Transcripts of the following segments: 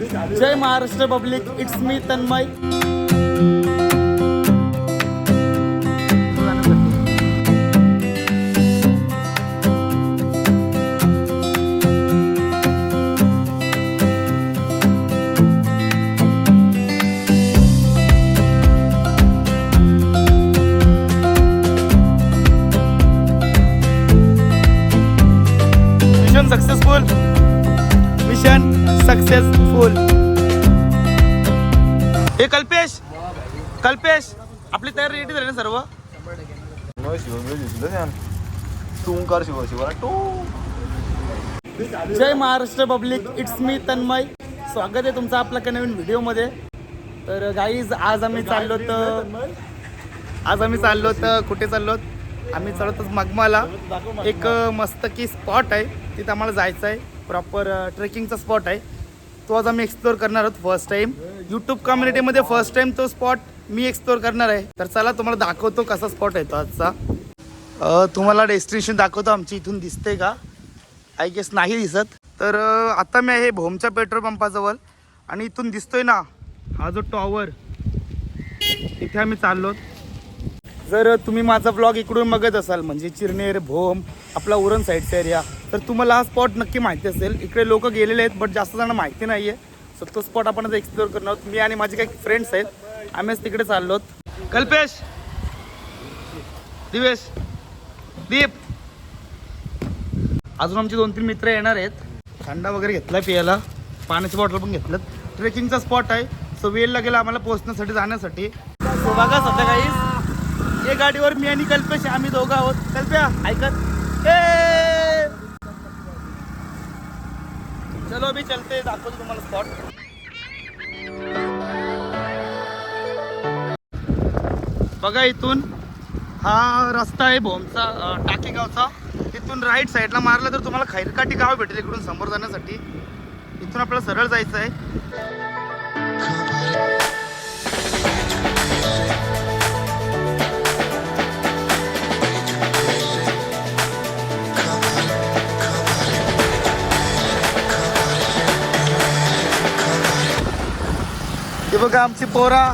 Jai Maharashtra public it's मी तन्मय. कल्पेश आपली तयारी रेडी झाली ना सर्व? तू कर शिव टू जय महाराष्ट्र पब्लिक इट्स मी तन्मय. स्वागत आहे तुमचं आपल्या एका नवीन व्हिडिओमध्ये. तर गाईज आज आम्ही चाललो तर आज आम्ही चाललो तर कुठे चाललो आम्ही चाललो तर मगमाला. एक मस्त की स्पॉट आहे. तिथं आम्हाला जायचं आहे. प्रॉपर ट्रेकिंगचा स्पॉट आहे. तो आज आम्ही एक्सप्लोअर करणार आहोत फर्स्ट टाइम यूट्यूब कम्युनिटीमध्ये फर्स्ट टाइम तो स्पॉट मी एक्सप्लोअर करणार आहे. तर चला तुम्हाला दाखवतो कसा स्पॉट आहे तो आजचा. तुम्हाला डेस्टिनेशन दाखवतो आमची इथून दिसते का? आय गेस नाही दिसत. तर आता मी आहे भोमच्या पेट्रोल पंपाजवळ आणि इथून दिसतोय ना हा जो टॉवर इथे आम्ही चाललो. जर तुम्ही माझा ब्लॉग इकडून बघत असाल म्हणजे चिरनेर भोम आपला उरण साईडचा एरिया तर तुम्हाला हा स्पॉट नक्की माहिती असेल. इकडे लोक गेलेले आहेत बट जास्त जण माहिती नाही आहे सो तो स्पॉट आपण आता एक्सप्लोअर करणार आहोत. मी आणि माझे काही फ्रेंड्स आहेत. आम्हीच तिकडे चाललो कल्पेश! दिवेश! दीप! अजून आमचे दोन तीन मित्र येणार आहेत. थंडा वगैरे घेतलाय पियाला. पाण्याची बॉटल पण घेतलं ट्रेकिंगचा स्पॉट आहे. सो वेळ लागेल आम्हाला पोहोचण्यासाठी जाण्यासाठी. सो बघा सध्या काही या गाडीवर मी आणि कल्पेश आम्ही दोघं आहोत. कल्प्या ऐकत. चलो मी चलते. दाखवतो तुम्हाला स्पॉट बघा इथून हा रस्ता आहे भोमचा टाकेगावचा. तिथून राईट साईडला मारलं तर तुम्हाला खैरकाठी गाव भेटेल इकडून समोर जाण्यासाठी. इथून आपल्याला सरळ जायचं आहे. बघा आमची पोरा.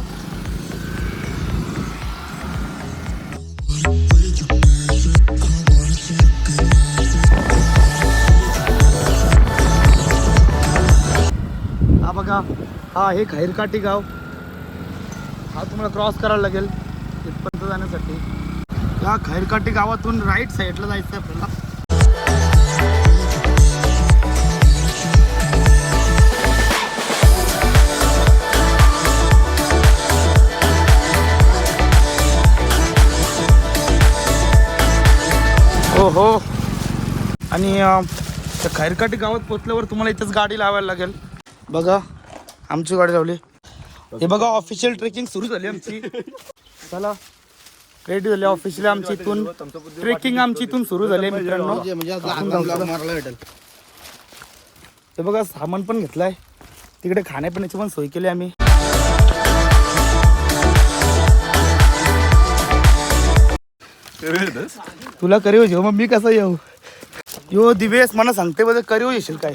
का हा आहे खैरकाटी गाव. हा तुम्हाला क्रॉस करायला लागेल इथपर्यंत जाण्यासाठी. या खैरकाटी गावातून राईट साईडला जायचं आहे आपल्याला. हो हो आणि खैरकाठी त्या खैरकाटी गावात पोचल्यावर तुम्हाला इथेच गाडी लावायला लागेल. बघा आमची गाडी लावली हे बघा ऑफिशियल ट्रेकिंग सुरू झाली आमची. चला रेडी झाली ऑफिशियल आमची इथून. ट्रेकिंग आमची इथून सुरू झाली मित्रांनो. जाऊ. चला. हे बघा सामान पण घेतलाय. तिकडे खाण्यापिण्याची पण सोय केली आम्ही. तुला करीव जेव्हा मग मी कसं येऊ? यो दिवेश मला सांगते बघ करीव येशील काय?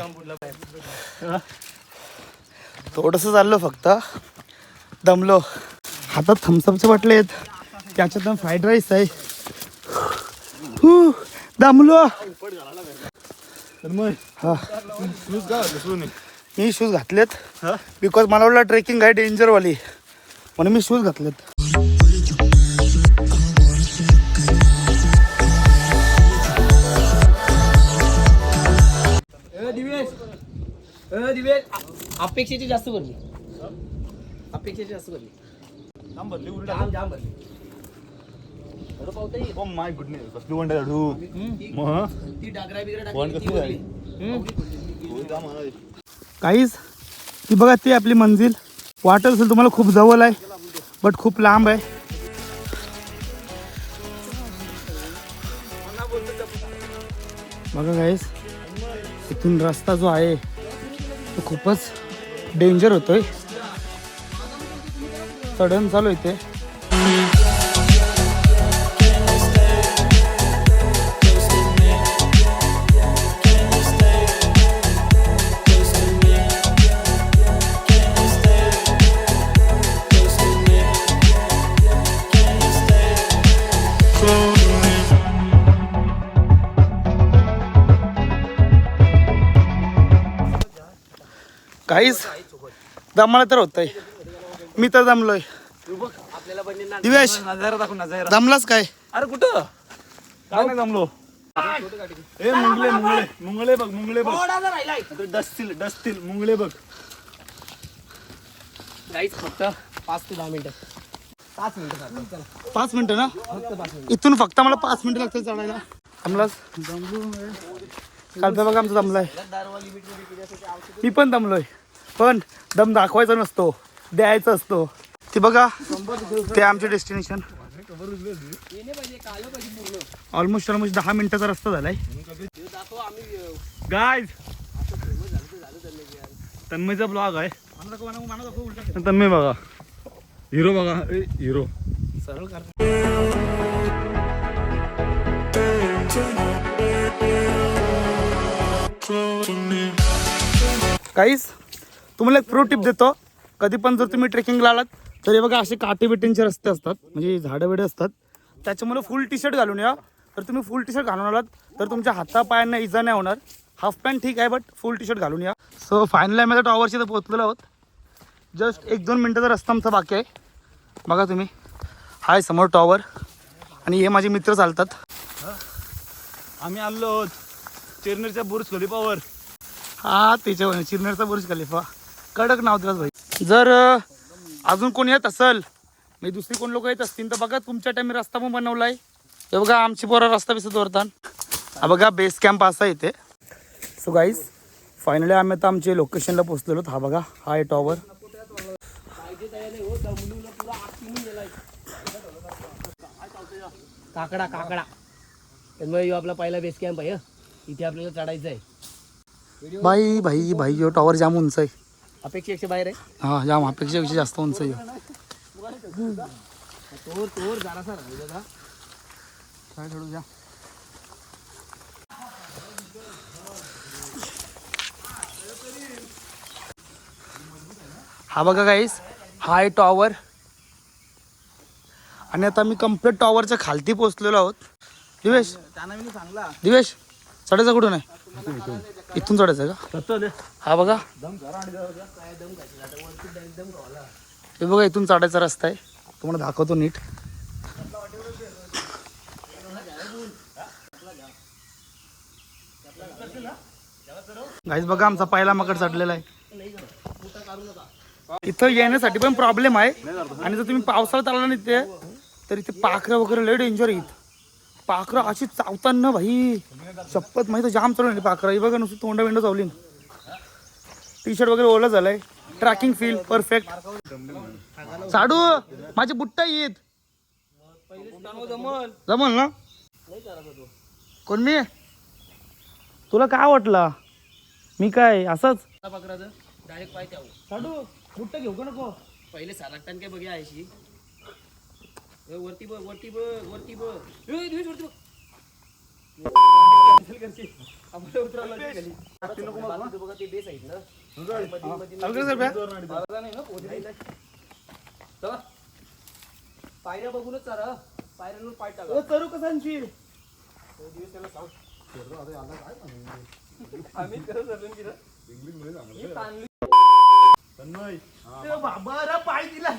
थोडस चाललो फक्त. दमलो. हातात थम्सअपचे बाटले आहेत. त्याच्यात फ्राईड राईस आहे. हू, दमलो. हा. मी शूज घातलेत. बिकॉज मला वाटलं ट्रेकिंग आहे डेंजरवाली म्हणून मी शूज घातलेत. अ, अपेक्षेची जास्त भरली. अपेक्षेची जास्त भरली. जाम भरली. माय गुडनेस कसली वंडा लाडू मग ती डागरा बिगरा कोण टाकली, ती कसली भरली. काहीच ती बघा ती आपली मंजिल. वाटत असेल तुम्हाला खूप जवळ आहे बट खूप लांब आहे. बघा गाईस इथून रस्ता जो आहे खूपच डेंजर होतोय. सडन चालू आहे ते. काहीच दमाला तर होतंय. मी तर दमलोय. दिवेश नजारा दाखव नजारा दमलाच काय? अरे कुठं? काय नाही जमलो ए मुंगले मुंगले मुंगले बघ मुंगले बघ. डसतील डसतील मुंगले बघ. गाईच फक्त पाच ते दहा मिनिटं. पाच मिनिटं पाच मिनिटं ना? इथून फक्त मला पाच मिनिटं लागतील चढायला. दमलाच कालचा बघा आमचा दमलाय. मी पण दमलोय. पण दम दाखवायचा नसतो द्यायचा असतो. ते बघा ते आमचे डेस्टिनेशन ऑलमोस्ट ऑलमोस्ट दहा मिनिटाचा रस्ता झालाय. गायज तन्मयचा ब्लॉग आहे. तन्मय बघा. हिरो बघा. हिरो. सरळ कर काहीच तुम्हाला एक प्रो टिप देतो. कधी पण जर तुम्ही ट्रेकिंगला आलात तर हे बघा असे काटे बिटेंचे रस्ते असतात. म्हणजे झाडं बिडं असतात. त्याच्यामुळे फुल टी शर्ट घालून या. तर तुम्ही फुल टी शर्ट घालून आलात तर तुमच्या हातापायांना इजा नाही होणार. हाफ पॅन्ट ठीक आहे बट फुल टी शर्ट घालून या. सो फायनली आम्ही आता टॉवरशी तर पोहोचलेलो आहोत. जस्ट एक दोन मिनटाचा रस्ता आमचा बाकी आहे. बघा तुम्ही. हाय समोर टॉवर आणि हे माझे मित्र चालतात. आम्ही आलो आहोत. चेरनेरच्या बुर्ज खलिफावर. हा त्याच्यावर चिरनेरचा बुर्ज खलिफा. कडक नाव दिलास भाई. जर अजून कोणी येत असेल म्हणजे दुसरी कोण लोक येत असतील तर बघा तुमच्या टाइम रस्ता पण बनवलाय. हे बघा आमची पोरं रस्ता बिसत वरतान हा बघा बेस कॅम्प असा इथे. सो गाईज फायनली आम्ही आता आमच्या लोकेशनला पोहोचलेलो हा बघा हा आहे टॉवर काकडा काकडा. त्यामुळे आपला पहिला बेस कॅम्प आहे. इथे आपल्याला चढायचं आहे भाई भाई भाई यो टॉवर जाम उंच आहे. अपेक्षेपेक्षा बाहेर आहे. हा जाम अपेक्षेपेक्षा जास्त उंच आहे. ह्यो. तोर तोर जरासा राहिलेला काय खेळू जा. हा बघा गाईस हा आहे टॉवर आणि आता मी कंप्लीट टॉवरच्या खालती पोहोचलेलो आहोत. दिवेश. दिवेश. चढायचा कुठून आहे? इथून चढायचं का? हा बघा. हे बघा इथून चढायचा रस्ता आहे. तुम्हाला दाखवतो नीट. गाईज बघा आमचा पहिला मकड चढलेला आहे. इथं येण्यासाठी पण प्रॉब्लेम आहे. आणि जर तुम्ही पावसाळ्यात आला नाही ते तर इथे पाखरं वगैरे लय डेंजर येत पाखरं अशी चावताना भाई. शपथ माहिती जाम चालू पाखरं. हे बघा नुसतं तोंड बिंड चावली टी शर्ट वगैरे ओलं झालंय. ट्रॅकिंग फील परफेक्ट साडू माझी बुट्टा येत. जमल ना? कोण? मी तुला काय वाटलं? मी काय असंच? डायरेक्ट पाय त्यावर. साडू बुट्टा घेऊ का नको? पहिले सारखतान काय बघूया आयशी ए, वरती बघ वरती बघ वरती बघ. ए, दिवेश, वरती बघ. पायऱ्या बघूनच चारा पायऱ्यांवर पाय टाका. करू कसांची आम्ही करत अजून की रे. ही ताणली. बाबा. पाय दिला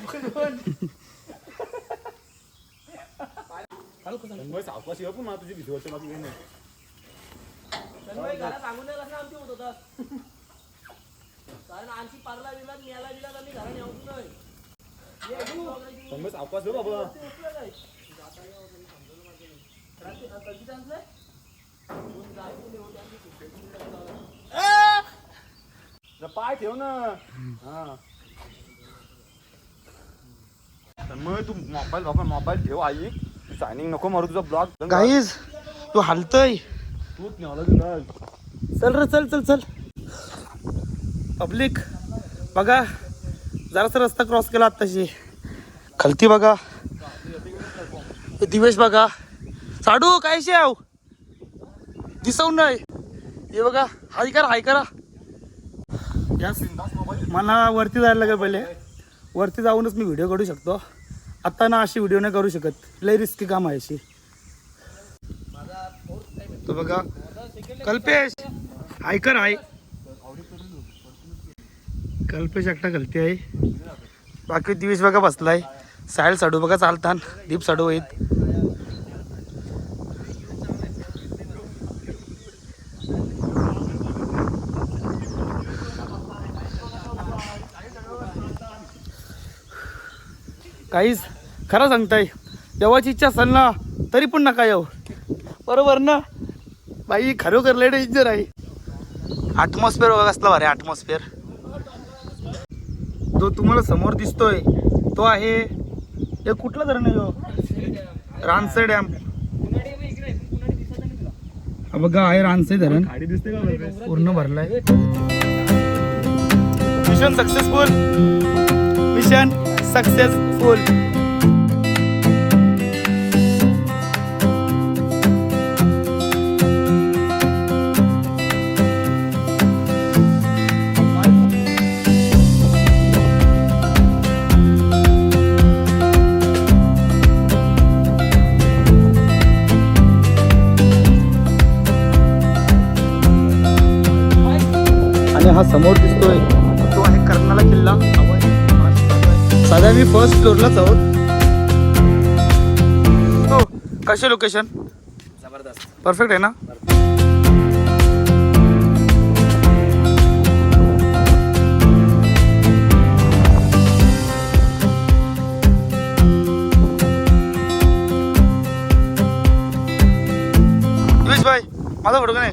चालू का चालू? तन्मय सावकाश ये पण मला तुझी भीती वाटते बाकी काही नाही तन्मय घरात सांगून नाही कसं आमची होत होता कारण आमची पारला दिला मेला दिला आम्ही घरा नेऊन नाही ये, तू. तन्मय सावकाश ये बाबा ते उचलं काय? रात्री कधी आणलंय? दोन जायचं नाही होते, आम्ही सुट्टी. जरा पाय ठेव ना हा तन्मय तू मोबाईल बाबा मोबाईल ठेव आई तू सायनिंग नको मारू तुझा ब्लॉग गाईज तू हलतय. तूच तुला चल रे चल चल चल. पब्लिक बघा जरासा रस्ता क्रॉस केला आत्ताशी. खालती बघा. दिवेश बघा. साडू काय शेव दिसवून नाही. हे बघा हाय करा हाय करा. मला वरती जायला लागेल पहिले. वरती जाऊनच मी व्हिडिओ काढू शकतो. आता ना अशी व्हिडिओ नाही करू शकत. लय रिस्की काम आहे अशी. तो बघा. कल्पेश! ऐकर आहे हाय. कल्पेश एकटा गलती आहे बाकी दिवस बघा बसलाय. सायल साडू बघा चालतान. दीप साडू आहेत. काहीच खरं सांगताय. देवाची इच्छा असेल ना तरी पण नका येऊ. बरोबर ना? बाई खरोखर लय डेंजर आहे. ॲटमॉस्फिअर बघा कसला भारी ॲटमॉस्फिअर जो तुम्हाला समोर दिसतोय तो आहे हे कुठला धरण आहे हो? रानसे डॅम. बघा आहे रानसे धरण? पूर्ण भरलाय. मिशन सक्सेसफुल मिशन आणि हा समोर दिसतोय. तो आहे कर्नाला किल्ला. सध्या मी फर्स्ट फ्लोअरलाच आहोत. हो कसे लोकेशन जबरदस्त. परफेक्ट आहे ना? भाई माझा फोटो नाही?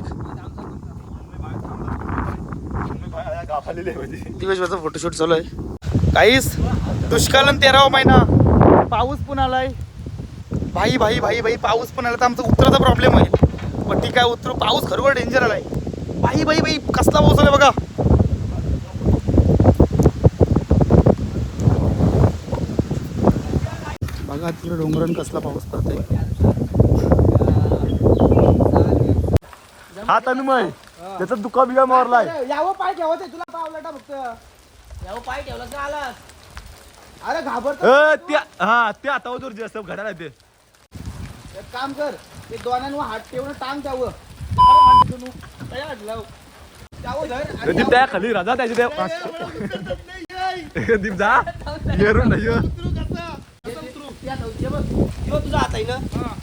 आहे म्हणजे. फोटोशूट चालू आहे. काहीच दुष्कालन तेरावा महिना. पाऊस पण आलाय. भाई भाई भाई भाई पाऊस पण आला तर आमचा उतराचा प्रॉब्लेम होईल पण ठीक आहे उतरू? पाऊस खरोखर डेंजर आलाय. भाई भाई भाई कसला पाऊस आलाय बघा. बघा तिकडे डोंगरान कसला पाऊस पडतोय. हा तन्मय त्याचा दुका बिगा मारलाय. यावं पाय ठेवत आहे तुला पावला फक्त. यावं पाय ठेवला का आला अरे घाबरत अ, त्या हा त्या आता जोर जास्त घडायला ते एक काम कर ते दोनांवर हात ठेवून टांग त्यावं अरे. काय? त्यावं धर आणि दीप त्या खाली राजा त्याच्या त्या दीप जा येरून नाही. यो तुझा हात आहे ना?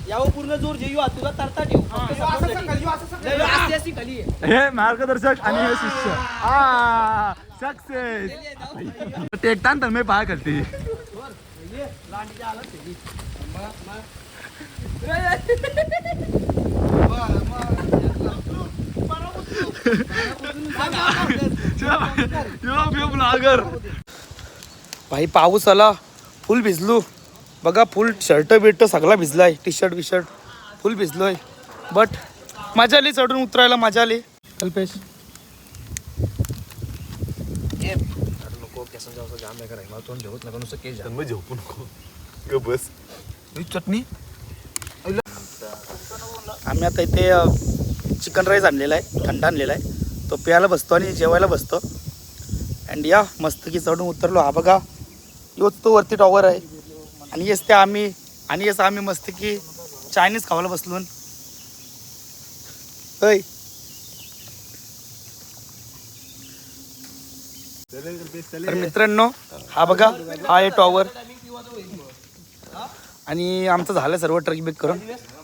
यावं पूर्ण जोर जे यो तुला तरता ठेव. फक्त support साठी. यो असं खाली आहे. हे मार्गदर्शक आणि हे शिष्य. आ सक्सेस ते एकटा तर मी पाय करते ब्लॉगर. भाई पाऊस आला. फुल भिजलो. बघा फुल शर्ट बिर्ट सगळा भिजलाय. टी शर्ट बी शर्ट फुल भिजलोय. बट मजा आली चढून उतरायला मजा आली. कल्पेश. झोपू नको बस चटणी? आम्ही आता इथे चिकन राईस आणलेला आहे थंड आणलेला आहे. तो प्यायला बसतो आणि जेवायला बसतो. अँड या मस्त की चढून उतरलो. हा बघा योच तो वरती टॉवर आहे. आणि येस ते आम्ही आणि येस आम्ही मस्त की चायनीज खावायला बसलून. होय. तर मित्रांनो हा बघा हा आहे टॉवर आणि आमचं झालं सर्व ट्रेक बिक करून.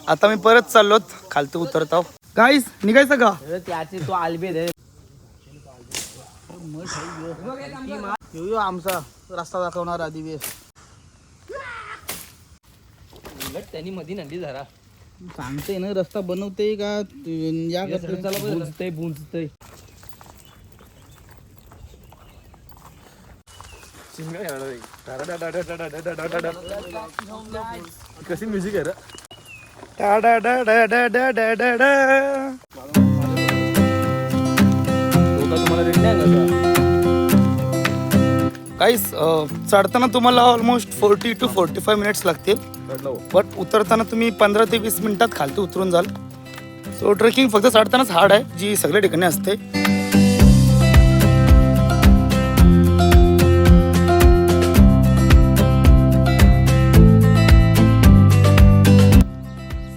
आता मी परत चाललोत खालती उतरत आहो. गाईस निघायचं का? त्याचे तो आलबेद आहे यो यो आमचा रस्ता दाखवणारा दिवेश उलट त्यांनी मधी नली जरा सांगते ना रस्ता बनवते का? या बुजतय बुजतय. कशी म्युझिक आहे तुम्हाला रेट नाही का गाईस अं, चढताना तुम्हाला almost forty two forty five minutes लागतील बट उतरताना तुम्ही पंधरा ते वीस मिनिटात खालती उतरून जाल. सो ट्रेकिंग फक्त चढतानाच हार्ड आहे जी सगळ्या ठिकाणी असते.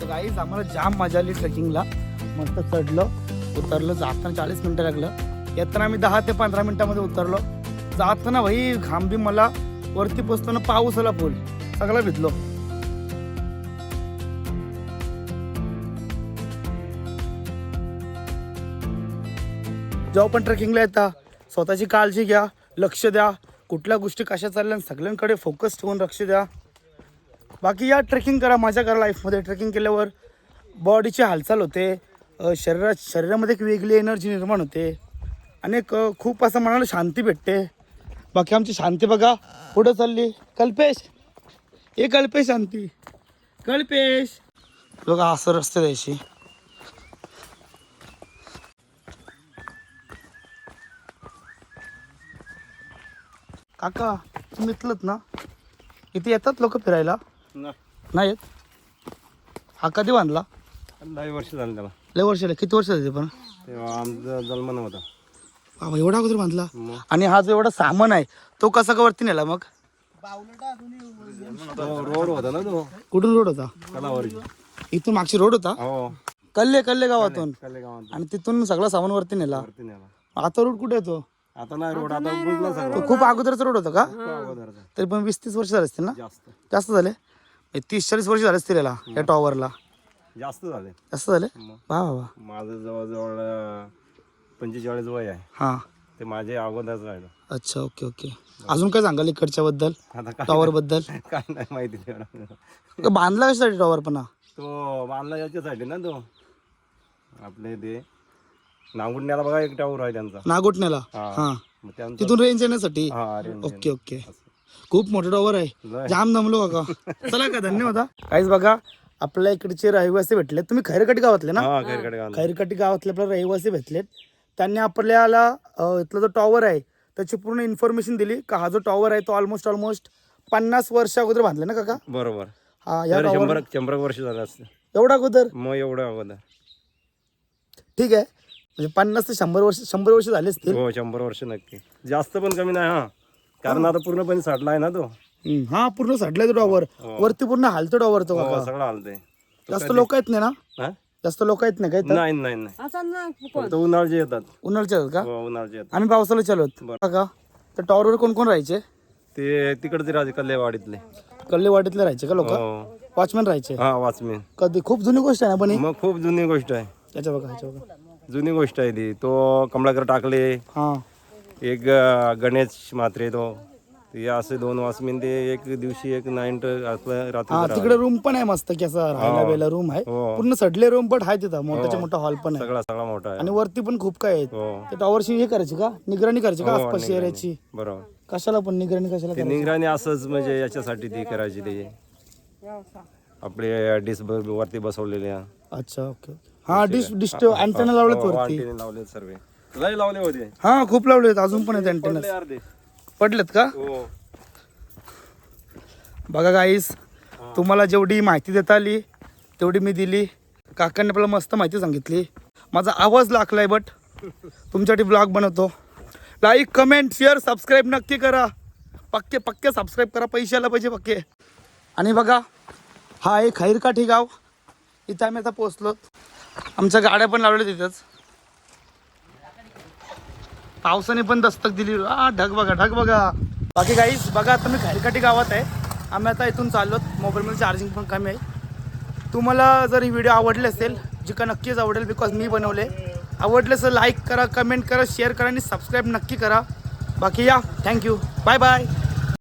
गाईज आम्हाला जाम मजा आली ट्रेकिंगला मस्त चढलं उतरलं. जाताना चाळीस मिनटं लागलं. येताना आम्ही दहा ते पंधरा मिनिटामध्ये उतरलो. जाताना भाई घाम बी मला वरती पोचताना पाऊस आला फुल. सगळा भिजलो. जेव्हा पण ट्रेकिंगला येता. स्वतःची काळजी घ्या लक्ष द्या. कुठल्या गोष्टी कशा चालल्या आणि सगळ्यांकडे फोकस ठेवून लक्ष द्या. बाकी या ट्रेकिंग करा मजा करा लाईफमध्ये ट्रेकिंग केल्यावर बॉडीची हालचाल होते. शरीरात शरीरामध्ये एक वेगळी एनर्जी निर्माण होते. आणि एक खूप असं मनाला शांती भेटते. बाकी आमची शांती बघा. पुढं चालली. कल्पेश. ए कल्पेश शांती. कल्पेश. बघा असं रस्ते द्यायची. काका तुम्ही इथलंच ना? इथे येतात लोक फिरायला? नाही. येत? हा कधी बांधला? दहा वर्ष झालं त्याला. लय वर्ष झाले. किती वर्ष झाले पण? तेव्हा आमचा जन्म नव्हता. बाबा एवढा अगोदर बांधला. आणि हा जो एवढा सामान आहे तो कसा का वरती नेला मग? तो रोड होता ना तो. कुठून रोड होता? इथून मागची रोड होता? हो. कल्ले कल्ले गावातून. कल्ले गावात आणि तिथून सगळा सामान वरती नेला. वरती नेला. आता रोड कुठे येतो आता नाही रोड आता बुजला सगळा. तो खूप अगोदरचा रोड होता का? तरी पण वीस तीस वर्ष झाले असतील ना? जास्त. जास्त झाले? म्हणजे तीस चाळीस वर्ष झाले असतील याला या टॉवरला जास्त झाले. जास्त झाले. वा वा. माझं जवळजवळ पंचेचाळीस वय आहे. हां. ते माझे अगोदरच राहिलं. अच्छा ओके ओके. अजून काय सांगाल इकडच्या बद्दल? आता काय टॉवर बद्दल? काय नाही माहिती तेवढं बांधला कशासाठी टॉवर पण? हा? तो बांधला याच्यासाठी ना तो. आपले ते नांगुडण्याला बघा एक टावर आहे त्यांचा. नागोटण्याला? हा. हा. मग त्यांचा तिथून रेंज येण्यासाठी? हा ओके ओके. खूप मोठं टॉवर आहे. लय. जाम दमलो काका. चला का धन्यवाद हा. काहीच बघा आपल्या इकडचे रहिवासी भेटले तुम्ही खैरकटी गावातले ना? हा खैरकडे गावाला. खैरकटी गावातले आपल्याला रहिवासी भेटलेत. त्यांनी आपल्याला इथला जो टॉवर आहे त्याची पूर्ण इन्फॉर्मेशन दिली. का हा जो टॉवर आहे तो ऑलमोस्ट ऑलमोस्ट पन्नास वर्ष अगोदर बांधला ना काका? बरोबर. हा या शंभर शंभर वर्ष झालं असतं. एवढा अगोदर? मग एवढं अगोदर. ठीक आहे. म्हणजे पन्नास ते शंभर वर्ष शंभर वर्ष झाले असतील. हो शंभर वर्ष नक्की. जास्त पण कमी नाही हा. कारण आता पूर्णपणे साठला आहे ना तो. हम्म, हा पूर्ण सडलाय तो टॉवर वरती पूर्ण हालतो टॉवर तो हो काका. सगळं आलतंय जास्त लोक आहेत नाही ना? हा? जास्त लोक आहेत नाही काय तर? नाही नाही नाही. फक्त उन्हाळचे येतात. उन्हाळ्याचे आहेत का? हो उन्हाळचे येतात. आम्ही पावसाला चालू बरं. काका तर टॉवरवर कोण कोण राहायचे? ते तिकडचे राजे कल्लेवाडीतले. कल्लेवाडीतले राहायचे का लोक? हो. वॉचमॅन राहायचे? हा वाचमेन. कधी खूप जुनी गोष्ट आहे ना पण ही? मग खूप जुनी गोष्ट आहे. याच्या बघा ह्याच्या बघा. जुनी गोष्ट आहे ती. तो कमलाकर टाकले. हा. एक अं, गणेश म्हात्रे तो. ते असे दोन वाचमीन ते एक दिवशी एक नाईट हा रात्री तिकडे रूम पण आहे मस्त की असं राहायला वेळेला रूम आहे. हो. पूर्ण सडले रूम पण आहे तिथं मोठाच्या मोठा हॉल पण आहे. सगळा सगळा मोठा आहे. आणि वरती पण खूप काय आहेत. हो. ते टॉवरची हे करायची का? निगराणी करायची का हो, आसपास. एरियाची बरोबर. कशाला पण निगराणी कशाला ते निगराणी असंच म्हणजे याच्यासाठी ती करायची ते. आपले डिस वरती बसवलेले अच्छा ओके हा डिश डिश अँटेना लावलेत हो, वरती. लावले सर्व. लय लावले होते. हा खूप लावलेत अजून पण आहेत अँटेना अर्धे. पडलेत का? हो. बघा गाईस तुम्हाला जेवढी माहिती देता आली तेवढी मी दिली. काकांनी आपल्याला मस्त माहिती सांगितली. माझा आवाज लागलाय बट. तुमच्यासाठी ब्लॉग बनवतो. लाईक कमेंट शेअर सबस्क्राईब नक्की करा. पक्के पक्के सबस्क्राईब करा. पैसे आला पाहिजे पक्के. आणि बघा हा आहे खैरकाठी गाव. इथं आम्ही आता पोचलो आमच्या गाड्या पण लावल्या तिथंच. पावसाने पण दस्तक दिली. आ ढग बघा ढग बघा. बाकी काहीच बघा आता मी खैरकाठी गावात आहे. आम्ही आता इथून चाललो मोबाईलमध्ये चार्जिंग पण कमी आहे. तुम्हाला जर ही व्हिडिओ आवडली असेल जी का नक्कीच आवडेल बिकॉज मी बनवले आवडले असं लाईक करा कमेंट करा शेअर करा आणि सबस्क्राईब नक्की करा. बाकी या. Thank you bye bye